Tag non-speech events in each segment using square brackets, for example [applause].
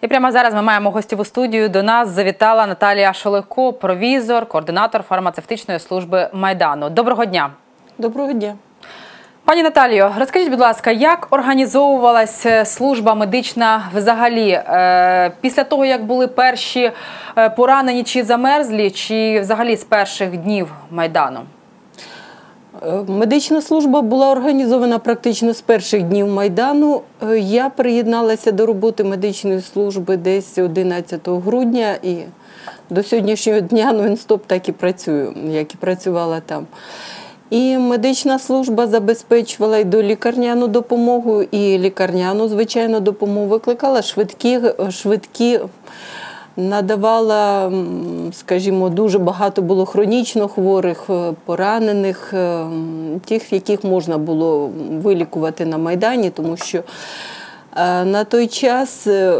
І прямо зараз ми маємо гостєву студію. До нас завітала Наталія Шолико, провізор, координатор фармацевтичної служби Майдану. Доброго дня. Доброго дня. Пані Наталію, розкажіть, будь ласка, як організовувалася служба медична взагалі е, після того, як були перші е, поранені чи замерзлі, чи взагалі з перших днів Майдану? Е, медична служба була організована практично з перших днів Майдану. Е, Я приєдналася до роботи медичної служби десь 11 грудня і до сьогоднішнього дня нон-стоп так і працюю, як і працювала там. І медична служба забезпечувала й до лікарняну допомогу, і лікарняну, звичайно, допомогу викликала швидкі, швидкі надавала, скажімо, дуже багато було хронічно хворих, е, поранених, е, тих, яких можна було вилікувати на Майдані, тому що на той час е,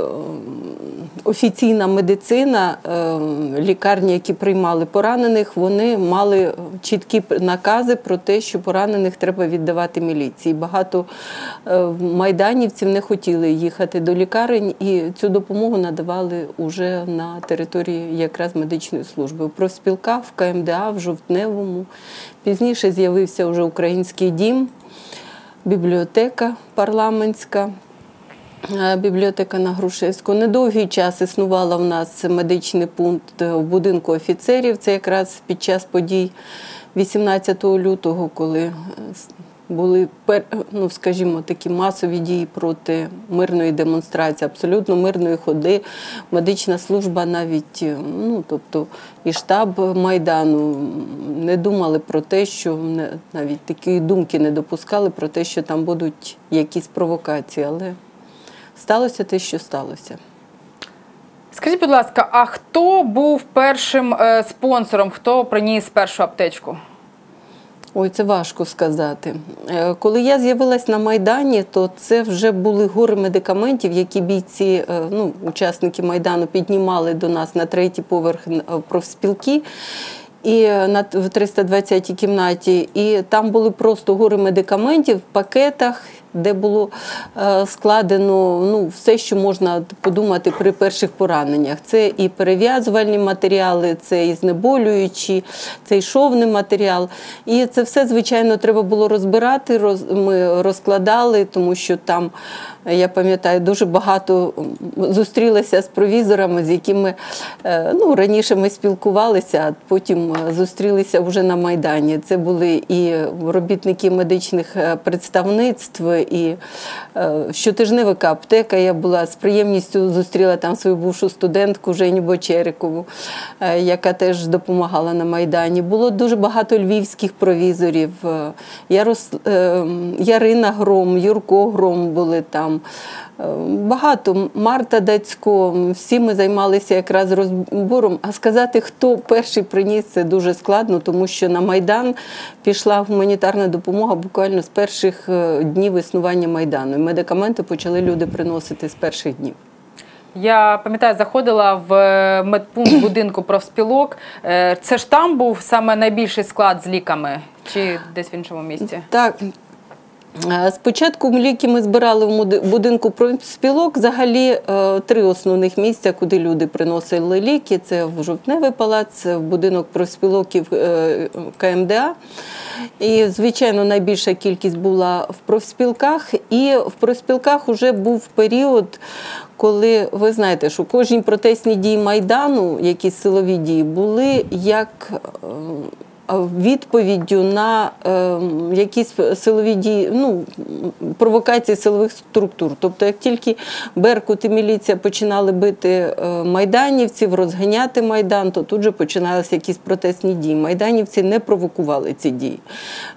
офіційна медицина, е, лікарні, які приймали поранених, вони мали чіткі накази про те, що поранених треба віддавати міліції. Багато е, майданівців не хотіли їхати до лікарень, і цю допомогу надавали уже на території якраз медичної служби. У профспілках, в КМДА, в Жовтневому. Пізніше з'явився вже український дім, бібліотека парламентська. Е, Бібліотека на Грушевську. Недовгий час існувала в нас медичний пункт в будинку офіцерів. Це якраз під час подій 18 лютого, коли е, були ну, скажімо, такі масові дії проти мирної демонстрації, абсолютно мирної ходи. Медична служба навіть, е, ну тобто і штаб Майдану не думали про те, що навіть такі думки не допускали про те, що там будуть якісь провокації. Але сталося те, що сталося. Скажіть, будь ласка, а хто був першим е, спонсором? Хто приніс першу аптечку? Ой, це важко сказати. Е, Коли я з'явилась на Майдані, то це вже були гори медикаментів, які бійці, е, ну, учасники Майдану піднімали до нас на третій поверх профспілки. І на в 320-й кімнаті, і там були просто гори медикаментів в пакетах, де було е, складено ну, все, що можна подумати при перших пораненнях. Це і перев'язувальні матеріали, це і знеболюючі, це і шовний матеріал. І це все, звичайно, треба було розбирати. Ми розкладали, тому що там, я пам'ятаю, дуже багато м, зустрілася з провізорами, з якими е, ну, раніше ми спілкувалися, а потім е, зустрілися вже на Майдані. Це були і робітники медичних представництв, і е, щотижневика аптека. Я була з приємністю зустріла там свою бувшу студентку Женю Бочерикову, е, яка теж допомагала на Майдані. Було дуже багато львівських провізорів. Е, Ярос... е, Ярина Гром, Юрко Гром були там. Багато Марта Дацько, всі ми займалися якраз розбором. А сказати, хто перший приніс, це дуже складно, тому що на Майдан пішла гуманітарна допомога буквально з перших е, днів існування Майдану. І медикаменти почали люди приносити з перших днів. Я пам'ятаю, заходила в е, медпункт [coughs] будинку профспілок. Е, Це ж там був саме найбільший склад з ліками, чи десь в іншому місці? Так. Е, Спочатку ліки ми збирали в будинку профспілок. Взагалі е, три основних місця, куди люди приносили ліки. Це в Жовтневий палац, в будинок профспілоків е, КМДА. І, звичайно, найбільша кількість була в профспілках. І в профспілках вже був період, коли ви знаєте, що кожні протестні дії Майдану, якісь силові дії, були як. Е, відповіддю на е, якісь силові дії, ну, провокації силових структур. Тобто, як тільки Беркут і міліція починали бити е, майданівців, розганяти Майдан, то тут же починалися якісь протестні дії. Майданівці не провокували ці дії.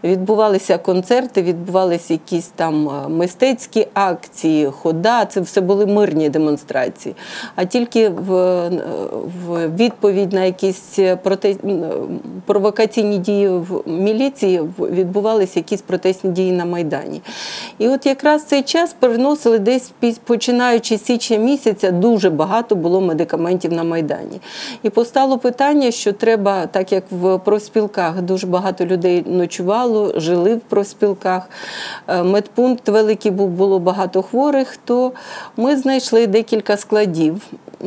Відбувалися концерти, відбувалися якісь там е, мистецькі акції, хода. Це все були мирні демонстрації. А тільки в, в відповідь на якісь проте... провокаційні окупаційні дії в міліції, відбувалися якісь протестні дії на Майдані. І от якраз цей час приносили десь починаючи з січня місяця, дуже багато було медикаментів на Майдані. І постало питання, що треба, так як в профспілках дуже багато людей ночувало, жили в профспілках, е, медпункт великий був, було багато хворих, то ми знайшли декілька складів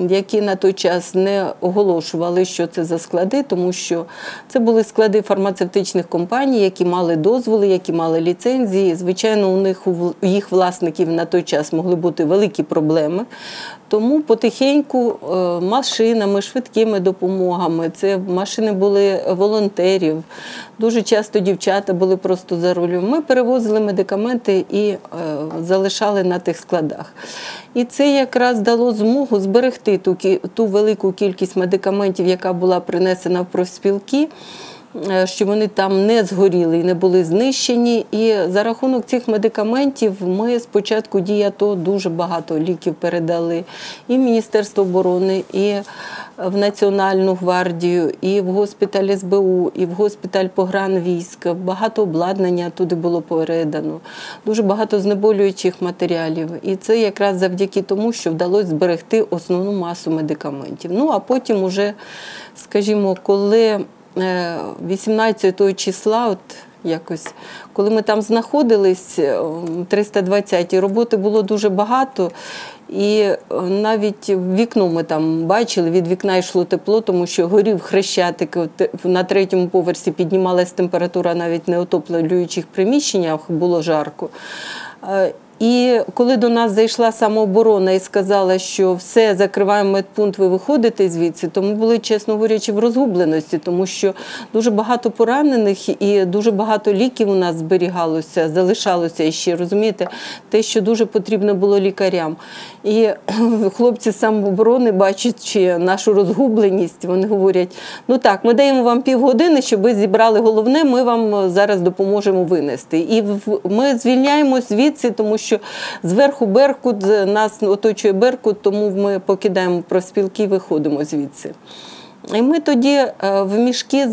які на той час не оголошували, що це за склади, тому що це були склади фармацевтичних компаній, які мали дозволи, які мали ліцензії. Звичайно, у них у їх власників на той час могли бути великі проблеми. Тому потихеньку е, машинами, швидкими допомогами, це машини були волонтерів. Дуже часто дівчата були просто за рулем. Ми перевозили медикаменти і е, залишали на тих складах. І це якраз дало змогу зберегти ту, ту велику кількість медикаментів, яка була принесена в профспілки. Е, що вони там не згоріли і не були знищені. І за рахунок цих медикаментів ми спочатку дія то дуже багато ліків передали і Міністерство оборони, і в Національну гвардію, і в госпіталь СБУ, і в госпіталь погранвійськ. Багато обладнання туди було передано, дуже багато знеболюючих матеріалів. І це якраз завдяки тому, що вдалося зберегти основну масу медикаментів. Ну а потім, уже, скажімо, коли 18 е, числа, от якось, коли ми там знаходились, 320 роботи було дуже багато. І е, навіть вікно ми там бачили, від вікна йшло тепло, тому що горів хрещатик. На третьому поверсі піднімалась температура навіть не отоплюючих приміщеннях, було жарко. І коли до нас зайшла самооборона і сказала, що все, закриваємо медпункт, ви виходите звідси, то ми були, чесно говорячи, в розгубленості, тому що дуже багато поранених і дуже багато ліків у нас зберігалося, залишалося ще, розумієте, те, що дуже потрібно було лікарям. І [clears throat] хлопці самооборони, бачачи нашу розгубленість, вони говорять: ну так, ми даємо вам півгодини, щоб ви зібрали головне, ми вам зараз допоможемо винести. І ми звільняємо звідси, тому що зверху Беркут нас оточує Беркут, тому ми покидаємо профспілки і виходимо звідси. І ми тоді е, в мішки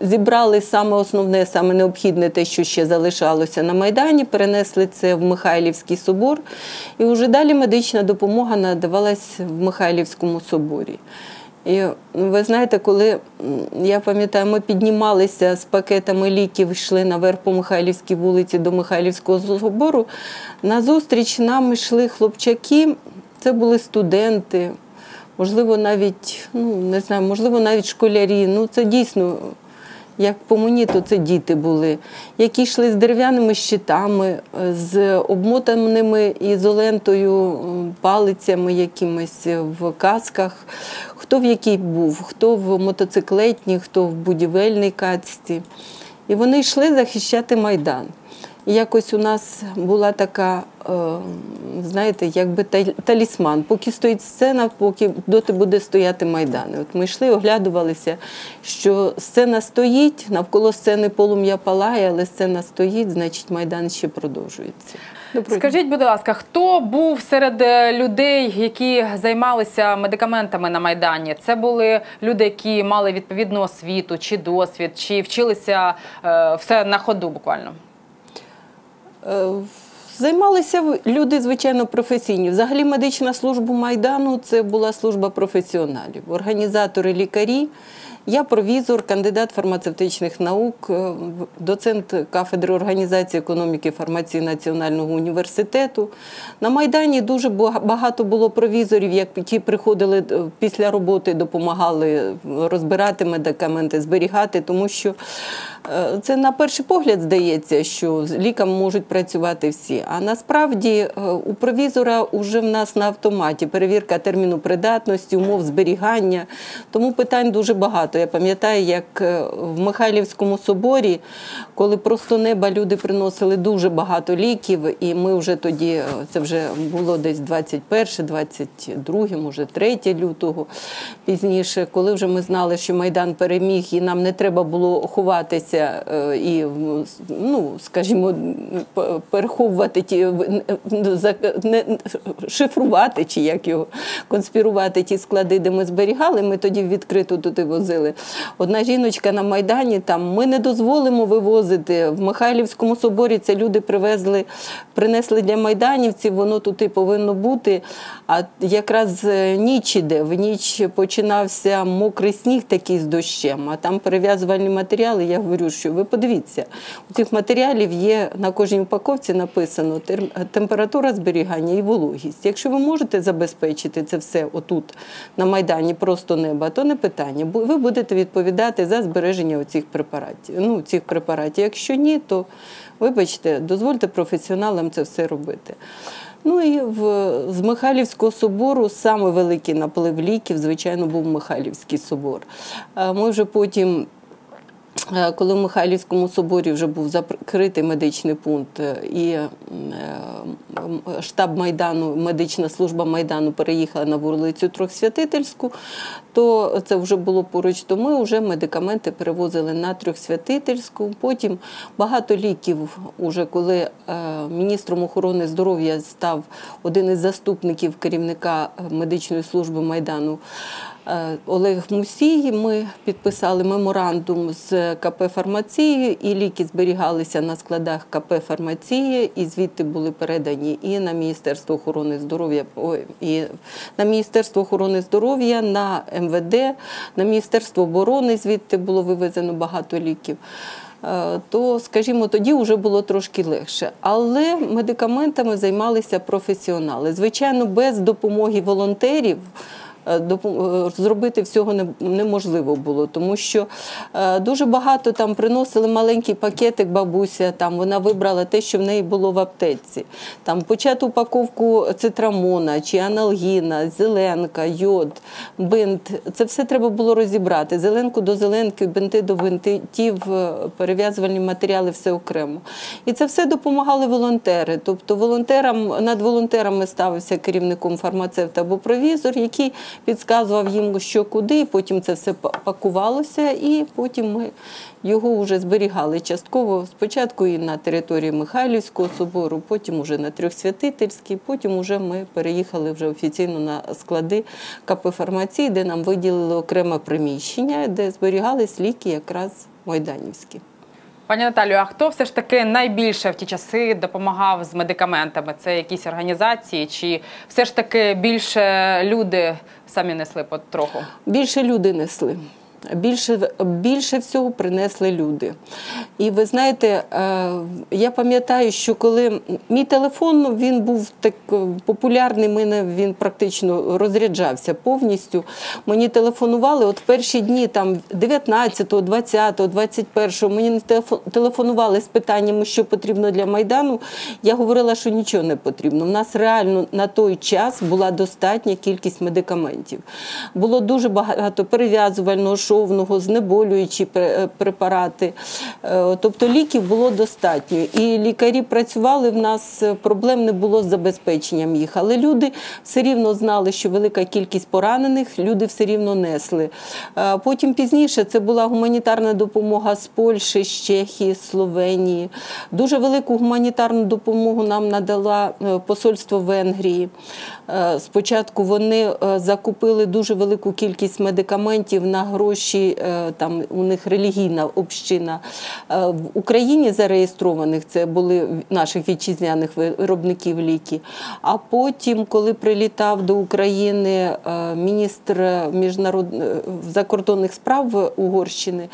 зібрали саме основне, саме необхідне, те, що ще залишалося на Майдані, перенесли це в Михайлівський собор, і вже далі медична допомога надавалась в Михайлівському соборі. І ви знаєте, коли я пам'ятаю, ми піднімалися з пакетами ліків, йшли наверх по Михайлівській вулиці до Михайлівського собору. Назустріч нам йшли хлопчаки, це були студенти, можливо, навіть, ну не знаю, можливо, навіть школярі. Ну, це дійсно як по мені, то це діти були, які йшли з дерев'яними щитами, з обмотаними ізолентою палицями якимись в касках. Хто в якій був, хто в мотоциклетній, хто в будівельній кацці. І вони йшли захищати майдан. І якось у нас була така, е, знаєте, якби талісман. Поки стоїть сцена, поки доти буде стояти майдан. От Ми йшли, оглядувалися, що сцена стоїть, навколо сцени полум'я палає, але сцена стоїть, значить майдан ще продовжується. Доброго Скажіть, будь ласка, хто був серед е, людей, які займалися медикаментами на Майдані? Це були люди, які мали відповідну освіту чи досвід, чи вчилися е, все на ходу буквально? Е, займалися люди, звичайно, професійні. Взагалі, медична служба Майдану це була служба професіоналів, організатори, лікарі. Я провізор, кандидат фармацевтичних наук, е, доцент кафедри організації економіки фармації Національного університету. На Майдані дуже багато було провізорів, які приходили е, після роботи, допомагали розбирати медикаменти, зберігати, тому що Е, це на перший погляд здається, що з ліками можуть працювати всі. А насправді е, у провізора вже в нас на автоматі перевірка терміну придатності, умов зберігання. Тому питань дуже багато. Я пам'ятаю, як е, в Михайлівському соборі, коли просто неба люди приносили дуже багато ліків, і ми вже тоді, це вже було десь 21, 22, може 3 лютого пізніше, коли вже ми знали, що Майдан переміг, і нам не треба було ховатися е, і, ну, скажімо, переховувати ті шифрувати чи як його конспірувати ті склади, де ми зберігали. Ми тоді відкрито туди возили говорили. Одна жіночка на Майдані там ми не дозволимо вивозити. В Михайлівському соборі це люди привезли, принесли для майданівців, воно тут і повинно бути. А якраз е, ніч іде, в ніч починався мокрий сніг такий з дощем, а там перев'язувальні матеріали. Я говорю, що ви подивіться, у цих матеріалів є на кожній упаковці написано температура зберігання і вологість. Якщо ви можете забезпечити це все отут на Майдані, просто неба, то не питання. Ви будете відповідати за збереження цих препаратів. Ну, цих препаратів. Якщо ні, то вибачте, дозвольте професіоналам це все робити. Ну і в, з Михайлівського собору саме великий наплив ліків, звичайно, був Михайлівський собор. Ми вже потім. Е, Коли в Михайлівському соборі вже був закритий медичний пункт, е, і е, штаб Майдану, медична служба Майдану переїхала на вулицю Трьохсвятительську, то це вже було поруч, то ми вже медикаменти перевозили на Трьохсвятительську. Потім багато ліків, уже коли міністром охорони здоров'я став один із заступників керівника медичної служби Майдану. Е, Олег Мусій. Ми підписали меморандум з КП «Фармації», і ліки зберігалися на складах КП «Фармації», і звідти були передані і на Міністерство охорони здоров'я, і на Міністерство охорони здоров'я, на МВД, на Міністерство оборони. Звідти було вивезено багато ліків. Е, То, скажімо, тоді вже було трошки легше. Але медикаментами займалися професіонали. Звичайно, без допомоги волонтерів зробити всього неможливо було, тому що е, дуже багато там приносили маленький пакетик бабуся, там вона вибрала те, що в неї було в аптеці. Там почати упаковку цитрамона чи аналгіна, зеленка, йод, бинт. Це все треба було розібрати. Зеленку до зеленки, бинти до бинтів, е, перев'язувальні матеріали, все окремо. І це все допомагали волонтери. Тобто волонтерам, над волонтерами ставився керівником фармацевт або провізор, який підказував їм, що куди, потім це все пакувалося, і потім ми його вже зберігали частково спочатку і на території Михайлівського собору, потім уже на Трьохсвятительській, потім уже ми переїхали вже офіційно на склади КП фармації, де нам виділили окреме приміщення, де зберігались ліки якраз майданівські. Пані Наталю, а хто все ж таки найбільше в ті часи допомагав з медикаментами? Це якісь організації, чи все ж таки більше люди самі несли потроху? Більше люди несли. Більше, більше всього принесли люди. І ви знаєте, е, я пам'ятаю, що коли мій телефон ну, він був так е, популярний, мене він практично розряджався повністю. Мені телефонували от перші дні, там 19, 20, 21, мені телефо- телефонували з питаннями, що потрібно для Майдану. Я говорила, що нічого не потрібно. У нас реально на той час була достатня кількість медикаментів. Було дуже багато перев'язувального, шовного, знеболюючі препарати. Е, Тобто ліків було достатньо. І лікарі працювали, в нас е, проблем не було з забезпеченням їх. Але люди все рівно знали, що велика кількість поранених, люди все рівно несли. Е, Потім пізніше це була гуманітарна допомога з Польщі, з Чехії, з Словенії. Дуже велику гуманітарну допомогу нам надала е, посольство Венгрії. Е, Спочатку вони е, закупили дуже велику кількість медикаментів на гроші, е, там у них релігійна община. Е, В Україні зареєстрованих це були наших вітчизняних виробників ліки. А потім, коли прилітав до України е, міністр міжнарод... е, закордонних справ Угорщини,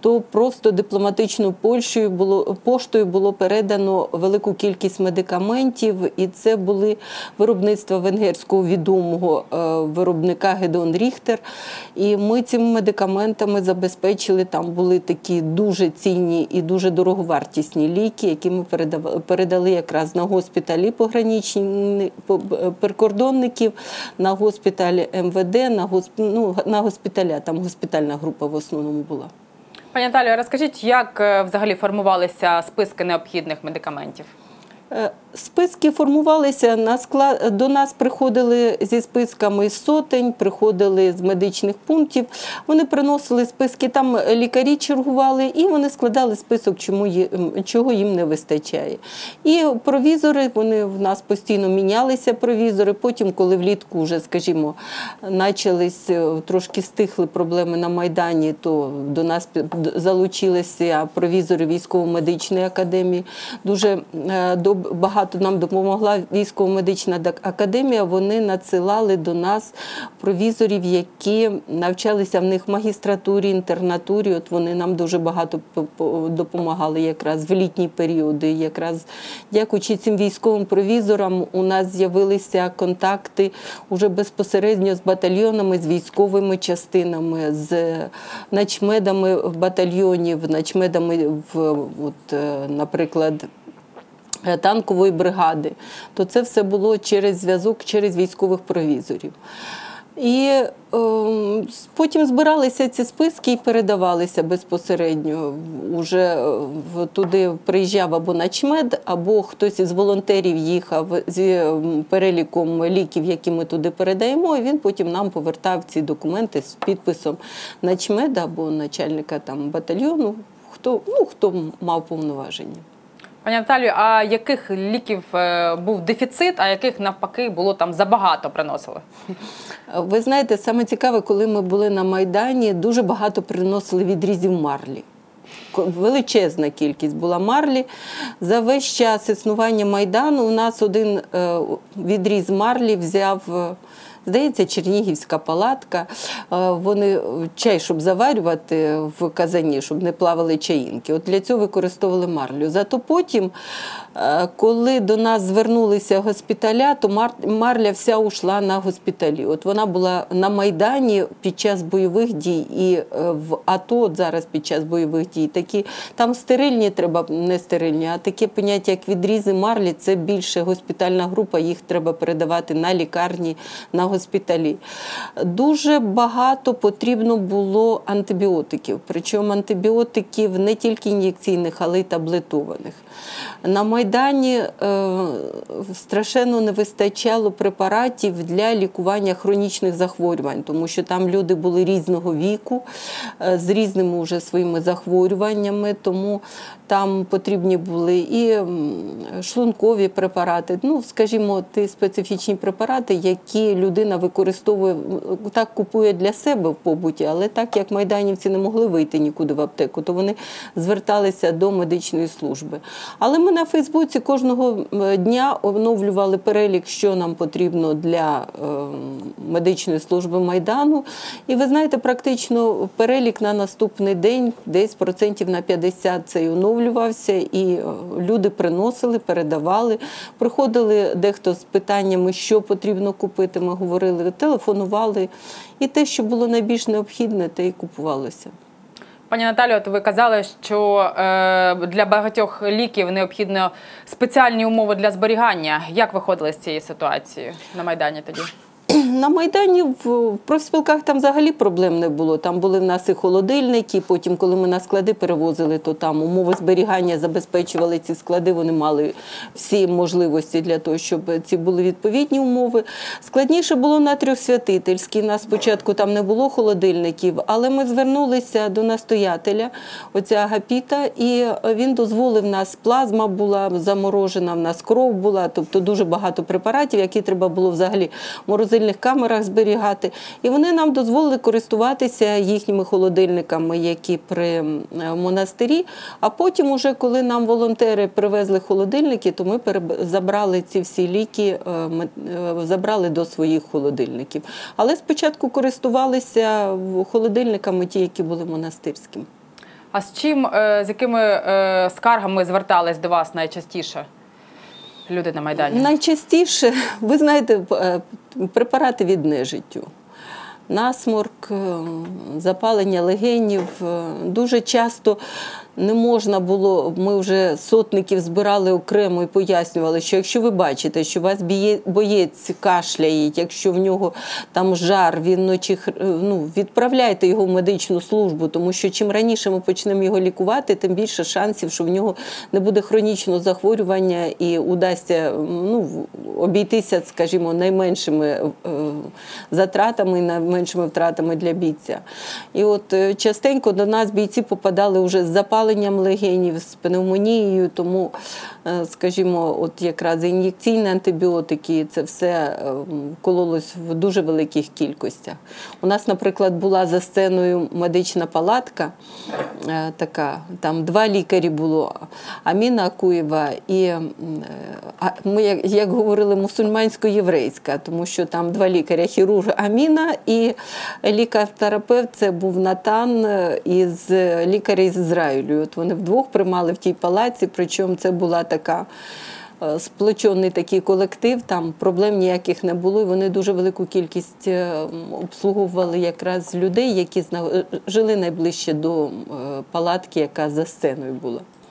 то просто дипломатичною Польщею було поштою було передано велику кількість медикаментів, і це були виробництва венгерського відомого е, виробника Гедеон Ріхтер. І ми цими медикаментами забезпечили. Там були такі дуже цінні і дуже дороговартісні ліки, які ми передали якраз на госпіталі пограничні по- е, прикордонників, на госпіталь МВД, на госп... ну, на госпіталя. Там госпітальна група в основному була. Пані Наталю, розкажіть, як е, взагалі формувалися списки необхідних медикаментів? Списки формувалися на склад. До нас приходили зі списками сотень, приходили з медичних пунктів. Вони приносили списки, там лікарі чергували, і вони складали список, чому є- чого їм не вистачає. І провізори вони в нас постійно мінялися. Провізори. Потім, коли влітку вже, скажімо, почались е, трошки стихли проблеми на майдані, то до нас залучилися провізори військово-медичної академії. Дуже е, доб- багато нам допомогла військово-медична академія. Вони надсилали до нас провізорів, які навчалися в них в магістратурі, інтернатурі. От вони нам дуже багато допомагали якраз в літні періоди. Якраз дякуючи цим військовим провізорам, у нас з'явилися контакти уже безпосередньо з батальйонами, з військовими частинами, з начмедами батальйонів, начмедами в, от, е, наприклад. Е, Танкової бригади, то це все було через зв'язок, через військових провізорів. І с- потім збиралися ці списки і передавалися безпосередньо. Уже е, в- туди приїжджав або начмед, або хтось із волонтерів їхав зі ем, переліком ліків, які ми туди передаємо. І він потім нам повертав ці документи з підписом начмеда або начальника там батальйону. Хто ну хто мав повноваження. Пані Наталію, а яких ліків е, був дефіцит, а яких навпаки було там забагато приносили? Ви знаєте, саме цікаве, коли ми були на Майдані, дуже багато приносили відрізів марлі. Величезна кількість була марлі. За весь час існування Майдану у нас один е, відріз марлі взяв. Здається, Чернігівська палатка. Е, Вони чай, щоб заварювати в казані, щоб не плавали чаїнки. От для цього використовували марлю. Зато потім, коли до нас звернулися госпіталя, то марля вся ушла на госпіталі. От вона була на Майдані під час бойових дій і е, в АТО от зараз під час бойових дій. Такі там стерильні треба не стерильні, а таке поняття, як відрізи марлі, це більше госпітальна група. Їх треба передавати на лікарні, на госпіталі. Дуже багато потрібно було антибіотиків. Причому антибіотиків не тільки ін'єкційних, але й таблетованих. На Майдані е, страшенно не вистачало препаратів для лікування хронічних захворювань, тому що там люди були різного віку, е, з різними уже своїми захворюваннями, тому там потрібні були і шлункові препарати, ну, скажімо, ті специфічні препарати, які людина використовує, так купує для себе в побуті, але так як майданівці не могли вийти нікуди в аптеку, то вони зверталися до медичної служби. Але ми на Фейсбуці кожного дня оновлювали перелік, що нам потрібно для е, медичної служби Майдану. І ви знаєте, практично перелік на наступний день, десь процентів на 50 цей оновлювався, і е, люди приносили, передавали. Приходили дехто з питаннями, що потрібно купити. Ми говорили, телефонували. І те, що було найбільш необхідне, те і купувалося. Пані Наталі, от ви казали, що е, для багатьох ліків необхідно спеціальні умови для зберігання. Як виходили з цієї ситуації на Майдані тоді? На Майдані в, профспілках там взагалі проблем не було. Там були в нас і холодильники. Потім, коли ми на склади перевозили, то там умови зберігання забезпечували ці склади. Вони мали всі можливості для того, щоб ці були відповідні умови. Складніше було на Трьохсвятительській. Нас спочатку там не було холодильників, але ми звернулися до настоятеля, оця Агапіта, і він дозволив нас. Плазма була заморожена, в нас кров була, тобто дуже багато препаратів, які треба було взагалі морозильних камерах зберігати. І вони нам дозволили користуватися їхніми холодильниками, які при монастирі. А потім, уже коли нам волонтери привезли холодильники, то ми забрали ці всі ліки, е, е, забрали до своїх холодильників. Але спочатку користувалися холодильниками ті, які були монастирськими. А з чим, е, з якими скаргами звертались до вас найчастіше люди на Майдані? Найчастіше, ви знаєте, е, препарати від нежиттю. насморк, е, запалення легенів. Е, Дуже часто не можна було, ми вже сотників збирали окремо і пояснювали, що якщо ви бачите, що вас боєць кашляє, якщо в нього там жар, він е, ну, відправляйте його в медичну службу, тому що чим раніше ми почнемо його лікувати, тим більше шансів, що в нього не буде хронічного захворювання і удасться ну, обійтися, скажімо, найменшими е, затратами найменшими втратами для бійця. І от е, частенько до нас бійці попадали вже з запаленням легенів, з пневмонією, тому, скажімо, от якраз ін'єкційні антибіотики, це все е, кололось в дуже великих кількостях. У нас, наприклад, була за сценою медична палатка, е, така, там два лікарі було, Аміна Акуєва і е, ми, як, говорили, мусульмансько-єврейська, тому що там два лікаря, хірург Аміна і лікар-терапевт це був Натан е, із е, лікаря з Ізраїлю. От вони вдвох приймали в тій палаці, причому це була така. е, Сплочений такий колектив, там проблем ніяких не було. І вони дуже велику кількість е, обслуговували якраз людей, які е, жили найближче до палатки, яка за сценою була.